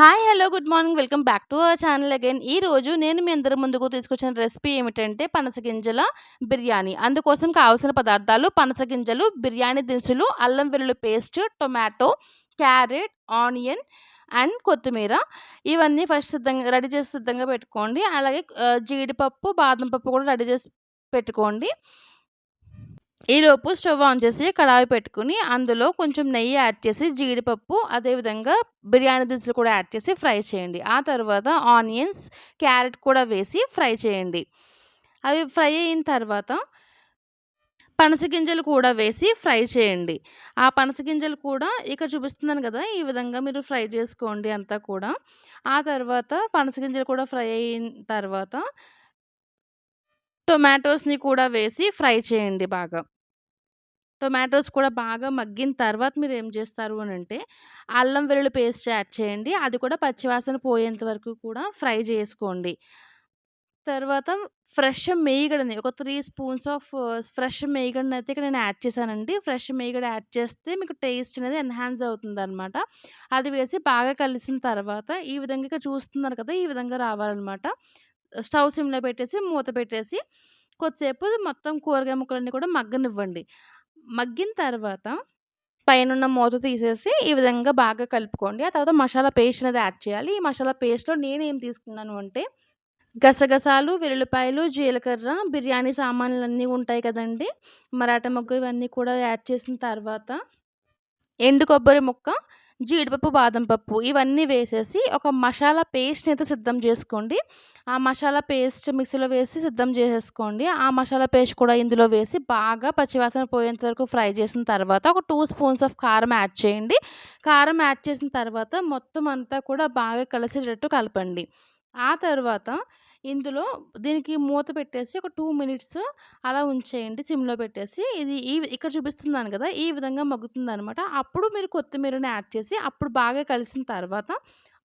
Hi! Hello! Good morning. Welcome back to our channel again. రోజు నేను మీ అందరి ముందుకు తీసుకొచ్చిన రెసిపీ ఏమిటంటే పనస గింజల బిర్యానీ. అందుకోసం కావాల్సిన పదార్థాలు పనస గింజలు, బిర్యానీ దినుసులు, అల్లం వెల్లుల్లి paste, tomato, carrot, onion and కొత్తిమీర. ఇవన్నీ ఫస్ట్ సిద్ధంగా రెడీ చేసి సిద్ధంగా పెట్టుకోండి. అలాగే జీడిపప్పు, బాదం పప్పు కూడా రెడీ చేసి పెట్టుకోండి. ఈలోపు స్టవ్ ఆన్ చేసి కడాయి పెట్టుకొని అందులో కొంచెం నెయ్యి యాడ్ చేసి జీడిపప్పు అదేవిధంగా బిర్యానీ దినుసులు కూడా యాడ్ చేసి ఫ్రై చేయండి. ఆ తర్వాత ఆనియన్స్, క్యారెట్ కూడా వేసి ఫ్రై చేయండి. అవి ఫ్రై అయిన తర్వాత పనస గింజలు కూడా వేసి ఫ్రై చేయండి. ఆ పనస గింజలు కూడా ఇక్కడ చూపిస్తున్నాను కదా! ఈ విధంగా మీరు ఫ్రై చేసుకోండి అంతా కూడా. ఆ తర్వాత పనస గింజలు కూడా ఫ్రై అయిన తర్వాత టొమాటోస్‌ని కూడా వేసి ఫ్రై చేయండి బాగా. టొమాటోస్ కూడా బాగా మగ్గిన తర్వాత మీరు ఏం చేస్తారు అని అంటే అల్లం వెల్లుల్లి పేస్ట్ యాడ్ చేయండి. అది కూడా పచ్చివాసన పోయేంత వరకు కూడా ఫ్రై చేసుకోండి. తర్వాత ఫ్రెష్ మేగడని ఒక త్రీ స్పూన్స్ ఆఫ్ ఫ్రెష్ మేగడనైతే ఇక్కడ నేను యాడ్ చేశానండి. ఫ్రెష్ మేగడ యాడ్ చేస్తే మీకు టేస్ట్ అనేది ఎన్హాన్స్ అవుతుందనమాట. అది వేసి బాగా కలిసిన తర్వాత ఈ విధంగా ఇక్కడ చూస్తున్నారు కదా! ఈ విధంగా రావాలనమాట. స్టవ్ సిమ్‌లో పెట్టేసి మూత పెట్టేసి కొద్దిసేపు మొత్తం కూరగాయ ముక్కలన్నీ కూడా మగ్గనివ్వండి. మగ్గిన తర్వాత పైనున్న మూత తీసేసి ఈ విధంగా బాగా కలుపుకోండి. ఆ తర్వాత మసాలా పేస్ట్ అనేది యాడ్ చేయాలి. ఈ మసాలా పేస్ట్‌లో నేనేం తీసుకున్నాను అంటే గసగసాలు, వెల్లుల్లిపాయలు, జీలకర్ర, బిర్యానీ సామాన్లన్నీ ఉంటాయి కదండీ! మరాఠా మొగ్గు ఇవన్నీ కూడా యాడ్ చేసిన తర్వాత ఎండు కొబ్బరి ముక్క, జీడిపప్పు, బాదం పప్పు ఇవన్నీ వేసేసి ఒక మసాలా పేస్ట్‌ని అయితే సిద్ధం చేసుకోండి. ఆ మసాలా పేస్ట్ మిక్సీలో వేసి సిద్ధం చేసేసుకోండి. ఆ మసాలా పేస్ట్ కూడా ఇందులో వేసి బాగా పచ్చివాసన పోయేంత వరకు ఫ్రై చేసిన తర్వాత ఒక టూ స్పూన్స్ ఆఫ్ కారం యాడ్ చేయండి. కారం యాడ్ చేసిన తర్వాత మొత్తం అంతా కూడా బాగా కలిసేటట్టు కలపండి. ఆ తర్వాత ఇందులో దీనికి మూత పెట్టేసి ఒక టూ మినిట్స్ అలా ఉంచేయండి సిమ్‌లో పెట్టేసి. ఇది ఈ ఇక్కడ చూపిస్తున్నాను కదా! ఈ విధంగా మగ్గుతుందనమాట. అప్పుడు మీరు కొత్తిమీరని యాడ్ చేసి అప్పుడు బాగా కలిసిన తర్వాత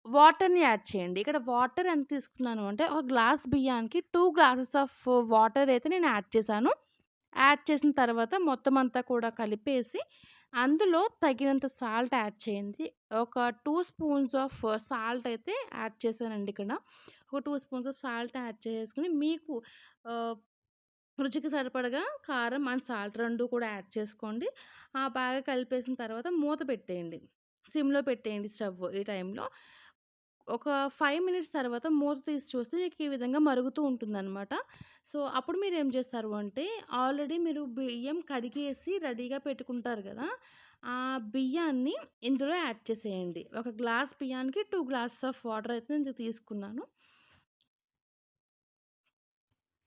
వాటర్‌ని యాడ్ చేయండి. ఇక్కడ వాటర్ ఎంత తీసుకున్నాను అంటే ఒక గ్లాస్ బియ్యానికి టూ గ్లాసెస్ ఆఫ్ వాటర్ అయితే నేను యాడ్ చేశాను. యాడ్ చేసిన తర్వాత మొత్తం అంతా కూడా కలిపేసి అందులో తగినంత సాల్ట్ యాడ్ చేయండి. ఒక టూ స్పూన్స్ ఆఫ్ సాల్ట్ అయితే యాడ్ చేశానండి ఇక్కడ. ఒక two spoons of salt add చేసుకుని మీకు రుచికి సరిపడగా కారం అండ్ సాల్ట్ రెండు కూడా యాడ్ చేసుకోండి. ఆ బాగా కలిపేసిన తర్వాత మూత పెట్టేయండి. సిమ్‌లో పెట్టేయండి స్టవ్ ఈ టైంలో. ఒక ఫైవ్ మినిట్స్ తర్వాత మూత తీసి చూస్తే మీకు ఈ విధంగా మరుగుతూ ఉంటుందనమాట. సో, అప్పుడు మీరు ఏం చేస్తారు అంటే ఆల్రెడీ మీరు బియ్యం కడిగేసి రెడీగా పెట్టుకుంటారు కదా ఆ బియ్యాన్ని ఇందులో యాడ్ చేసేయండి. ఒక గ్లాస్ బియ్యానికి టూ గ్లాసెస్ ఆఫ్ వాటర్ అయితే నేను తీసుకున్నాను.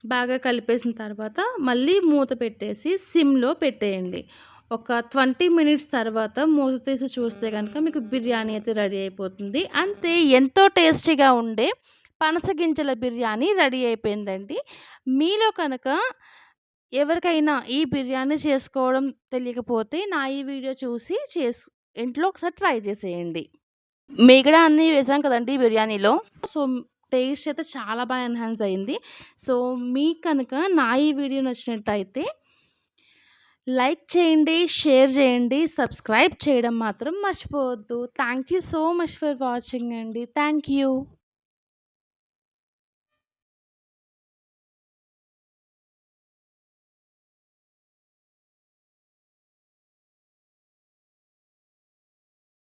బాగా కలిపేసిన తర్వాత మళ్ళీ మూత పెట్టేసి సిమ్‌లో పెట్టేయండి. ఒక 20 మినిట్స్ తర్వాత మూత తీసి చూస్తే కనుక మీకు బిర్యానీ అయితే రెడీ అయిపోతుంది. అంతే ఎంతో టేస్టీగా ఉండే పనస గింజల బిర్యానీ రెడీ అయిపోయిందండి. మీలో కనుక ఎవరికైనా ఈ బిర్యానీ చేసుకోవడం తెలియకపోతే నా ఈ వీడియో చూసి చేస్ ఇంట్లో ఒకసారి ట్రై చేసేయండి. మిగడా అన్నీ వేసాం కదండి బిర్యానీలో. సో, టేస్ట్ అయితే చాలా బాగా ఎన్హాన్స్ అయింది. సో, మీకు కనుక నా ఈ వీడియో నచ్చినట్టయితే లైక్ చేయండి, షేర్ చేయండి, సబ్స్క్రైబ్ చేయడం మాత్రం మర్చిపోవద్దు. Thank you so much for watching అండి. Thank you.